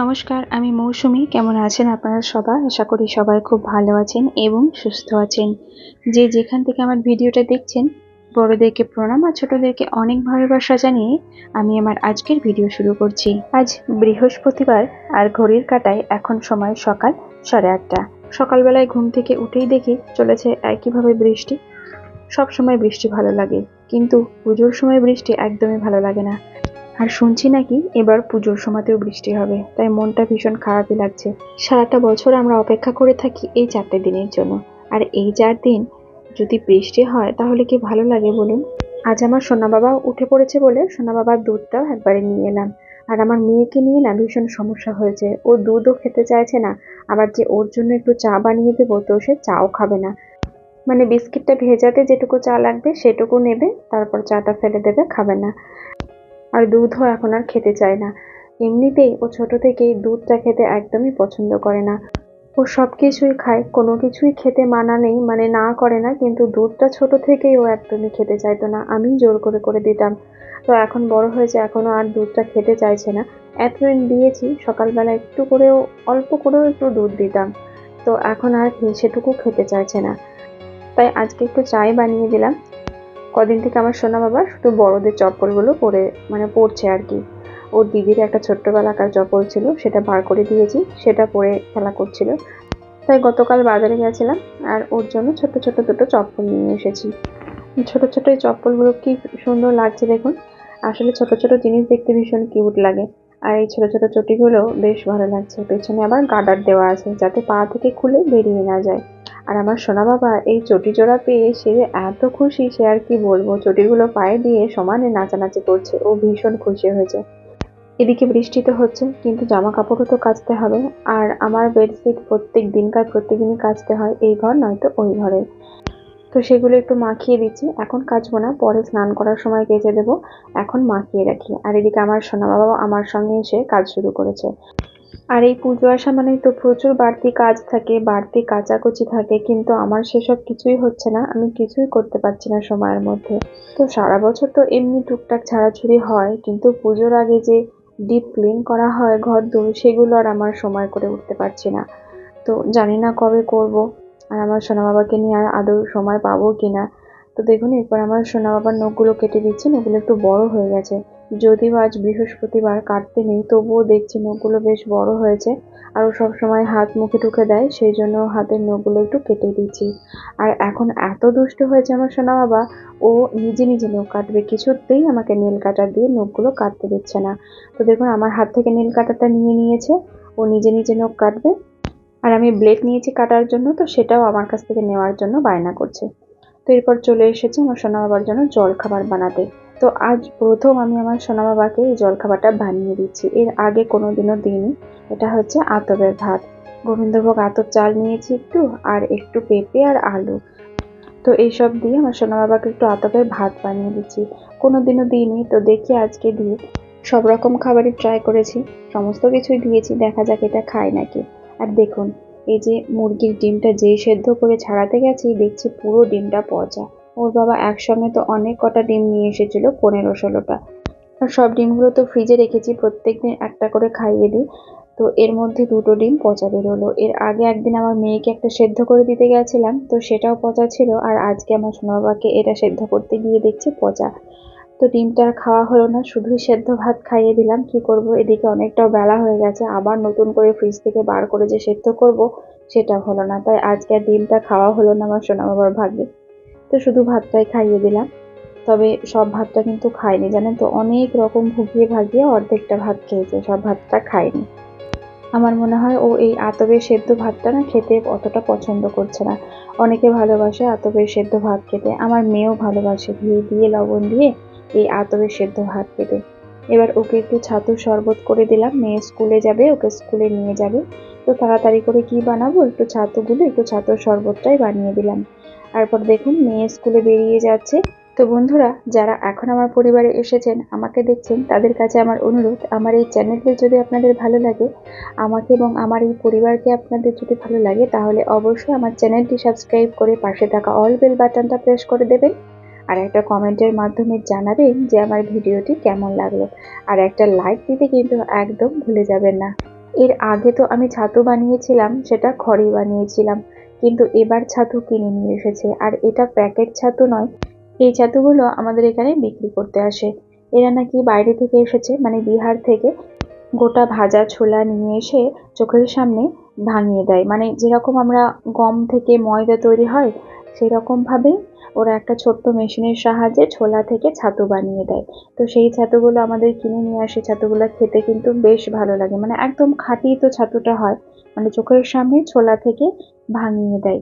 নমস্কার, আমি মৌসুমি। কেমন আছেন আপনারা সবাই? আশা করি সবাই খুব ভালো আছেন এবং সুস্থ আছেন। যে যেখান থেকে আমার ভিডিওটা দেখছেন, বড়দেরকে প্রণাম আর ছোটদেরকে অনেক ভালোবাসা জানিয়ে আমি আমার আজকের ভিডিও শুরু করছি। আজ বৃহস্পতিবার আর ঘড়ির কাটায় এখন সময় সকাল সাড়ে আটটা। সকালবেলায় ঘুম থেকে উঠেই দেখি চলেছে একইভাবে বৃষ্টি। সব সময় বৃষ্টি ভালো লাগে, কিন্তু পুজোর সময় বৃষ্টি একদমই ভালো লাগে না। আর শুনছি নাকি এবার পুজোর সময়তেও বৃষ্টি হবে, তাই মনটা ভীষণ খারাপই লাগছে। সারাটা বছর আমরা অপেক্ষা করে থাকি এই চারটে দিনের জন্য, আর এই চার দিন যদি বৃষ্টি হয় তাহলে কি ভালো লাগে বলুন? আজ আমার সোনা বাবা উঠে পড়েছে বলে সোনা বাবার দুধটাও একবারে নিয়ে এলাম, আর আমার মেয়েকে নিয়ে না ভীষণ সমস্যা হয়েছে। ও দুধও খেতে চাইছে না, আবার যে ওর জন্য একটু চা বানিয়ে দেবো তো সে চাও খাবে না। মানে বিস্কিটটা ভেজাতে যেটুকু চা লাগবে সেটুকু নেবে, তারপর চাটা ফেলে দেবে, খাবে না। আর দুধও এখন আর খেতে চায় না। এমনিতেই ও ছোট থেকেই দুধটা খেতে একদমই পছন্দ করে না। ও সব কিছুই খায়, কোনো কিছুই খেতে মানা নেই মানে না করে না, কিন্তু দুধটা ছোট থেকেই ও একদমই খেতে চাইতো না। আমি জোর করে করে দিতাম। তো এখন বড় হয়েছে এখনও আর দুধটা খেতে চাইছে না। এতদিন দিয়েছি, সকালবেলা একটু করেও, অল্প করেও একটু দুধ দিতাম। তো এখন আর সেটুকু খেতে চাইছে না। তাই আজকে একটু চাই বানিয়ে দিলাম। কদিন থেকে আমার সোনা বাবা শুধু বড়দের চপ্পলগুলো পরে মানে পড়ছে আর কি। ওর দিদির একটা ছোট্টবেলাকার চপ্পল ছিল, সেটা বার করে দিয়েছি, সেটা পরে খেলা করছিল। তাই গতকাল বাজারে গেছিলাম, আর ওর জন্য ছোট ছোট দুটো চপ্পল নিয়ে এসেছি। ছোট ছোট এই চপ্পলগুলো কি সুন্দর লাগছে দেখুন। আসলে ছোট ছোট জিনিস দেখতে ভীষণ কিউট লাগে। আর এই ছোট ছোট চটিগুলো বেশ ভালো লাগছে। পেছনে আবার গার্ডার দেওয়া আছে যাতে পা থেকে খুলে বেরিয়ে না যায়। আর আমার সোনা বাবা এই চটি জোড়া পেয়ে সে এত খুশি, সে আর কি বলব? চটিগুলো পায়ে দিয়ে সমানে নাচানাচি করছে। ও ভীষণ খুশি হয়েছে। এদিকে বৃষ্টি তো হচ্ছে, কিন্তু জামা কাপড়ও তো কাচতে হবে। আর আমার বেডশিট প্রত্যেক দিনকার প্রত্যেকদিনই কাচতে হয়। এই ঘর নয়তো ওই ঘরে তো সেগুলো একটু মাখিয়ে দিচ্ছি। এখন কাচবো না, পরে স্নান করার সময় কেচে দেবো। এখন মাখিয়ে রাখি। আর এদিকে আমার সোনা বাবা আমার সঙ্গে এসে কাজ শুরু করেছে। আর এই পুজো আসা মানেই তো প্রচুর বাড়তি কাজ থাকে, বাড়তি কাচাকুচি থাকে, কিন্তু আমার সেসব কিছুই হচ্ছে না। আমি কিছুই করতে পারছি না সময়ের মধ্যে। তো সারা বছর তো এমনি টুকটাক ছাড়াছুড়ি হয়, কিন্তু পুজোর আগে যে ডিপ ক্লিন করা হয় ঘর দোর সেগুলো আর আমার সময় করে উঠতে পারছি না। তো জানি না কবে করব। আর আমার সোনা বাবাকে নিয়ে আর আদৌ সময় পাবো কি না তো দেখুন, এরপর আমার সোনা বাবার নখগুলো কেটে দিচ্ছি, নখগুলো একটু বড় হয়ে গেছে। যদিও আজ বৃহস্পতিবার, কাটতে নেই, তবুও দেখছি নখগুলো বেশ বড় হয়েছে আর ও সবসময় হাত মুখে ঢুকে দেয়, সেই জন্য হাতের নখগুলো একটু কেটে দিচ্ছি। আর এখন এত দুষ্ট হয়েছে আমার সোনা বাবা ও নিজে নিজে নখ কাটবে, কিছুতেই আমাকে নীল কাটার দিয়ে নখগুলো কাটতে দিচ্ছে না। তো দেখুন, আমার হাত থেকে নীল কাটারটা নিয়ে নিয়েছে, ও নিজে নিজে নখ কাটবে আর আমি ব্লেড নিয়েছি কাটার জন্য, তো সেটাও আমার কাছ থেকে নেওয়ার জন্য বায়না করছে। তো এরপর চলে এসেছি আমার সোনা বাবার জন্য জল খাবার বানাতে। তো আজ প্রথম আমি আমার সোনা বাবাকে এই জলখাবারটা বানিয়ে দিচ্ছি। এর আগে কোনো দিনও দিইনি। এটা হচ্ছে আতবের ভাত। গোবিন্দভোগ আতপ চাল নিয়েছি একটু, আর একটু পেঁপে আর আলু। তো এইসব দিয়ে আমার সোনা বাবাকে একটু আতপের ভাত বানিয়ে দিচ্ছি। কোনো দিনও দিইনি, তো দেখি আজকে দিয়ে সব রকম খাবারই ট্রাই করেছি। সমস্ত কিছুই দিয়েছি, দেখা যাক এটা খায় নাকি। আর দেখুন, এই যে মুরগির ডিমটা যেই সেদ্ধ করে ছাড়াতে গেছি, দেখছি পুরো ডিমটা পচা। ওর বাবা একসঙ্গে তো অনেক কটা ডিম নিয়ে এসেছিল পনেরো ষোলোটা। আর সব ডিমগুলো তো ফ্রিজে রেখেছি, প্রত্যেক দিন একটা করে খাইয়ে দিই। তো এর মধ্যে দুটো ডিম পচা বেরোলো। এর আগে একদিন আমার মেয়েকে একটা সেদ্ধ করে দিতে গেছিলাম, তো সেটাও পচা ছিল। আর আজকে আমার সোনা বাবাকে এটা সেদ্ধ করতে গিয়ে দেখছি পচা। তো ডিমটা খাওয়া হলো না, শুধুই সেদ্ধ ভাত খাইয়ে দিলাম, কি করব? এদিকে অনেকটাও বেলা হয়ে গেছে, আবার নতুন করে ফ্রিজ থেকে বার করে যে সেদ্ধ করব, সেটা হলো না। তাই আজকে ডিমটা খাওয়া হলো না আমার সোনা বাবার ভাগ্যে। তো শুধু ভাতটাই খাইয়ে দিলাম। তবে সব ভাতটা কিন্তু খায়নি জানেন তো? অনেক রকম ভুগিয়ে ভাগিয়ে অর্ধেকটা ভাত খেয়েছে, সব ভাতটা খায়নি আমার মনে হয় ও এই আতবের সেদ্ধ ভাতটা না খেতে অতটা পছন্দ করছে না। অনেকে ভালোবাসে আতবের সেদ্ধ ভাত খেতে। আমার মেয়েও ভালোবাসে, ঘি দিয়ে, লবণ দিয়ে। এই আতবের সেদ্ধ ভাত খেতে এবার ওকে একটু ছাতুর শরবত করে দিলাম। মেয়ে স্কুলে যাবে, ওকে স্কুলে নিয়ে যাবে। তো তাড়াতাড়ি করে কি বানাবো? একটু ছাতুগুলো, একটু ছাতুর শরবতটাই বানিয়ে দিলাম। তারপর দেখুন, মেয়ে স্কুলে বেরিয়ে যাচ্ছে। তো বন্ধুরা, যারা এখন আমার পরিবারে এসেছেন, আমাকে দেখছেন, তাদের কাছে আমার অনুরোধ, আমার এই চ্যানেলটি যদি আপনাদের ভালো লাগে, আমাকে এবং আমার এই পরিবারকে আপনাদের যদি ভালো লাগে, তাহলে অবশ্যই আমার চ্যানেলটি সাবস্ক্রাইব করে পাশে থাকা অল বেল বাটনটা প্রেস করে দেবেন। আর একটা কমেন্টের মাধ্যমে জানাবেন যে আমার ভিডিওটি কেমন লাগল। আর একটা লাইক দিতে কিন্তু একদম ভুলে যাবেন না। এর আগে তো আমি ছাতু বানিয়েছিলাম, সেটা খড়ে বানিয়েছিলাম। কিন্তু এবার ছাতু কিনে নিয়ে এসেছে। আর এটা প্যাকেট ছাতু নয়, এই ছাতুগুলো আমাদের এখানে বিক্রি করতে আসে। এরা নাকি বাইরে থেকে এসেছে মানে বিহার থেকে। গোটা ভাজা ছোলা নিয়ে এসে চোখের সামনে ভাঙিয়ে দেয়। মানে যেরকম আমরা গম থেকে ময়দা তৈরি হয় সেই রকমভাবেই ওরা একটা ছোট্ট মেশিনের সাহায্যে ছোলা থেকে ছাতু বানিয়ে দেয়। তো সেই ছাতুগুলো আমাদের কিনে নিয়ে আসে, ছাতুগুলো খেতে কিন্তু বেশ ভালো লাগে। মানে একদম খাঁটি তো ছাতুটা হয় মানে চোখের সামনে ছোলা থেকে ভাঙিয়ে দেয়।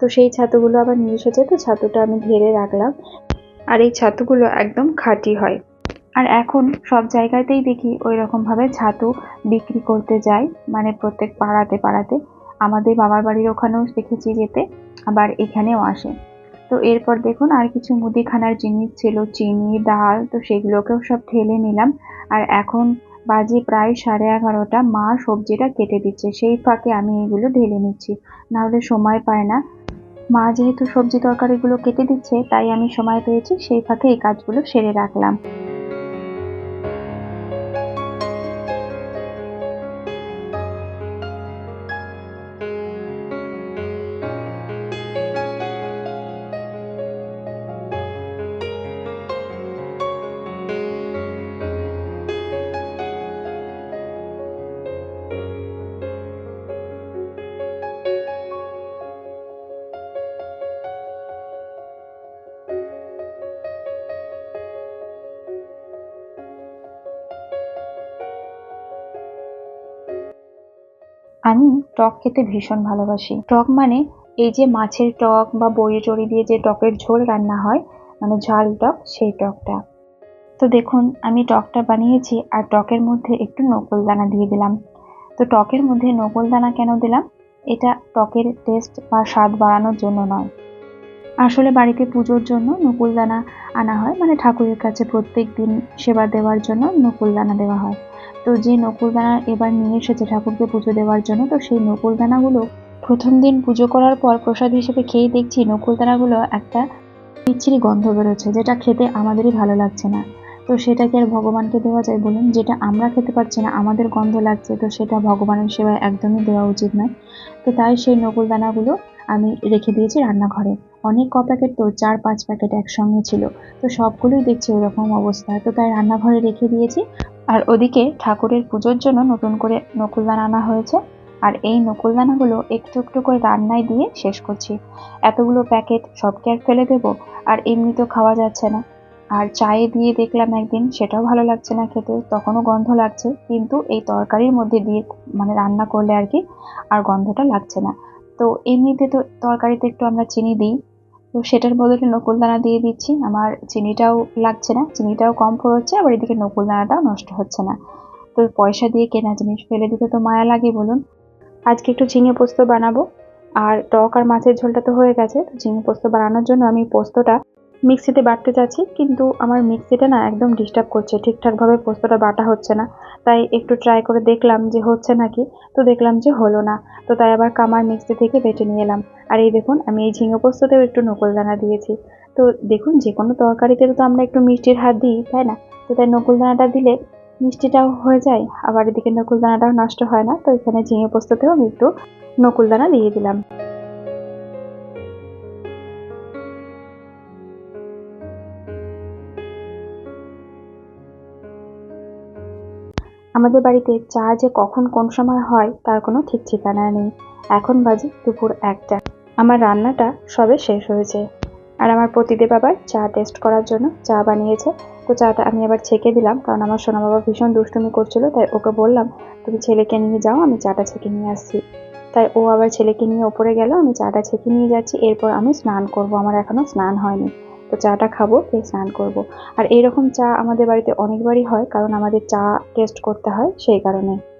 তো সেই ছাতুগুলো আবার নিয়ে এসেছে, তো ছাতুটা আমি ঢেলে রাখলাম। আর এই ছাতুগুলো একদম খাঁটি হয়। আর এখন সব জায়গাতেই দেখি ওই রকমভাবে ছাতু বিক্রি করতে যায় মানে প্রত্যেক পাড়াতে পাড়াতে। আমাদের বাবার বাড়ির ওখানেও দেখেছি যেতে, আবার এখানেও আসে। তো এরপর দেখুন আর কিছু মুদিখানার জিনিস ছিল, চিনি, ডাল, তো সেগুলোকেও সব ঠেলে নিলাম। আর এখন বাজে প্রায় সাড়ে এগারোটা, মা সবজিটা কেটে দিচ্ছে, সেই ফাঁকে আমি এগুলো ঢেলে নিচ্ছি। নাহলে সময় পায় না। মা যেহেতু সবজি তরকারিগুলো কেটে দিচ্ছে, তাই আমি সময় পেয়েছি, সেই ফাঁকে এই কাজগুলো সেরে রাখলাম। আমি টক খেতে ভীষণ ভালোবাসি। টক মানে এই যে মাছের টক বা বড়ি টড়ি দিয়ে যে টকের ঝোল রান্না হয় মানে ঝাল টক, সেই টকটা। তো দেখুন, আমি টকটা বানিয়েছি আর টকের মধ্যে একটু নকুল দানা দিয়ে দিলাম। তো টকের মধ্যে নকুল দানা কেন দিলাম? এটা টকের টেস্ট বা স্বাদ বাড়ানোর জন্য নয়। আসলে বাড়িতে পুজোর জন্য নকুল দানা আনা হয় মানে ঠাকুরের কাছে প্রত্যেক দিন সেবা দেওয়ার জন্য নকুল দানা দেওয়া হয়। তো যে নকুলদানা এবার নিয়ে এসেছে ঠাকুরকে পুজো দেওয়ার জন্য, তো সেই নকুলদানাগুলো প্রথম দিন পুজো করার পর প্রসাদ হিসেবে খেয়ে দেখছি নকুলদানাগুলো একটা বিচ্ছিরি গন্ধ বেরোচ্ছে, যেটা খেতে আমাদেরই ভালো লাগছে না। তো সেটাকে আর ভগবানকে দেওয়া যায় বলুন, যেটা আমরা খেতে পারছি না, আমাদের গন্ধ লাগছে, তো সেটা ভগবানের সেবায় একদমই দেওয়া উচিত নয়। তো তাই সেই নকুলদানাগুলো আমি রেখে দিয়েছি রান্নাঘরে। অনেক ক প্যাকেট তো, চার, পাঁচ প্যাকেট একসঙ্গে ছিল। তো সবগুলোই দেখছি ওরকম অবস্থা। তো তাই রান্নাঘরে রেখে দিয়েছি। আর ওদিকে ঠাকুরের পুজোর জন্য নতুন করে নকুলদানা আনা হয়েছে। আর এই নকুলদানাগুলো একটু একটু করে রান্নায় দিয়ে শেষ করছি। এতগুলো প্যাকেট সবকে আর ফেলে দেবো? আর এমনি তো খাওয়া যাচ্ছে না। আর চায়ে দিয়ে দেখলাম একদিন, সেটাও ভালো লাগছে না খেতে, তখনও গন্ধ লাগছে। কিন্তু এই তরকারির মধ্যে দিয়ে মানে রান্না করলে আর কি, আর গন্ধটা লাগছে না। তো এমনিতে তো তরকারিতে একটু আমরা চিনি দিই। তো সেটার বদলে নকুলদানা দিয়ে দিচ্ছি। আমার চিনিটাও লাগছে না, চিনিটাও কম পড়ছে, আবার এদিকে নকুলদানাটাও নষ্ট হচ্ছে না। তো পয়সা দিয়ে কেনা জিনিস ফেলে দিতে তো মায়া লাগে বলুন। আজকে একটু ঝিঙে পোস্ত বানাবো। আর টক আর মাছের ঝোলটা তো হয়ে গেছে, তো ঝিঙে পোস্ত বানানোর জন্য আমি পোস্তটা মিক্সিতে বাটতে চাচ্ছি, কিন্তু আমার মিক্সিটা না একদম ডিস্টার্ব করছে। ঠিকঠাকভাবে পোস্তটা বাটা হচ্ছে না। তাই একটু ট্রাই করে দেখলাম যে হচ্ছে নাকি, তো দেখলাম যে হলো না। তো তাই আবার কামার মিক্সি থেকে বেটে নিয়ে এলাম। আর এই দেখুন, আমি এই ঝিঙে পোস্ততেও একটু নকুলদানা দিয়েছি। তো দেখুন, যে কোনো তরকারিতে তো আমরা একটু মিষ্টির হাত দিই, তাই না? তো তাই নকুলদানাটা দিলে মিষ্টিটাও হয়ে যায়, আবার এদিকে নকুলদানাটাও নষ্ট হয় না। তো এখানে ঝিঙে পোস্ততেও আমি একটু নকুলদানা দিয়ে দিলাম। আমাদের বাড়িতে চা যে কখন কোন সময় হয়, তার কোনো ঠিক ঠিকানা নেই। এখন বাজে দুপুর একটা। আমার রান্নাটা সবে শেষ হয়েছে। আর আমার পতিদেব আবার চা টেস্ট করার জন্য চা বানিয়েছে। তো চাটা আমি আবার ছেঁকে দিলাম, কারণ আমার সোনা বাবা ভীষণ দুষ্টুমি করছিল, তাই ওকে বললাম, তুমি ছেলেকে নিয়ে যাও, আমি চাটা ছেঁকে নিয়ে আসছি। তাই ও আবার ছেলেকে নিয়ে ওপরে গেল, আমি চাটা ছেঁকে নিয়ে যাচ্ছি, এরপর আমি স্নান করব। আমার এখনও স্নান হয়নি। তো চাটা খাব, খেয়ে স্নান করব। আর এইরকম চা আমাদের বাড়িতে অনেকবারই হয়, কারণ আমাদের চা টেস্ট করতে হয় সেই কারণে।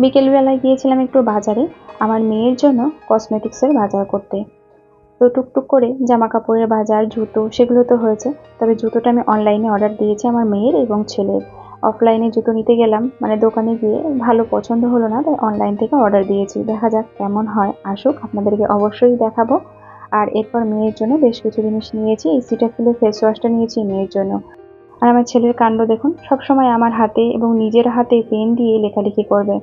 বিকেলবেলায় গিয়েছিলাম একটু বাজারে আমার মেয়ের জন্য কসমেটিক্সের বাজার করতে। তো টুকটুক করে জামা কাপড়ের বাজার, জুতো, সেগুলো তো হয়েছে। তবে জুতোটা আমি অনলাইনে অর্ডার দিয়েছি আমার মেয়ের এবং ছেলের। অফলাইনে জুতো নিতে গেলাম মানে দোকানে গিয়ে ভালো পছন্দ হলো না, তাই অনলাইন থেকে অর্ডার দিয়েছি। দেখা যাক কেমন হয়, আসুক, আপনাদেরকে অবশ্যই দেখাবো। আর এরপর মেয়ের জন্য বেশ কিছু জিনিস নিয়েছি, এই সিটাফিলের ফেস ওয়াশটা নিয়েছি মেয়ের জন্য। আর আমার ছেলের কাণ্ড দেখুন, সবসময় আমার হাতে এবং নিজের হাতে পেন দিয়ে লেখালেখি করবে।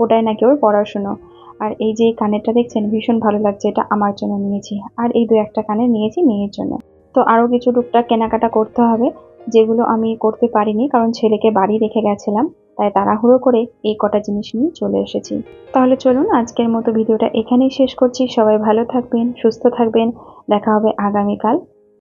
ওটাই নাকি ওর পড়াশুনো। আর এই যে কানেরটা দেখছেন, ভীষণ ভালো লাগছে, এটা আমার জন্য নিয়েছি। আর এই দু একটা কানের নিয়েছি মেয়ের জন্য। তো আরও কিছু টুকটাক কেনাকাটা করতে হবে, যেগুলো আমি করতে পারিনি, কারণ ছেলেকে বাড়ি রেখে গেছিলাম, তাই তাড়াহুড়ো করে এই কটা জিনিস নিয়ে চলে এসেছি। তাহলে চলুন, আজকের মতো ভিডিওটা এখানেই শেষ করছি। সবাই ভালো থাকবেন, সুস্থ থাকবেন। দেখা হবে আগামীকাল।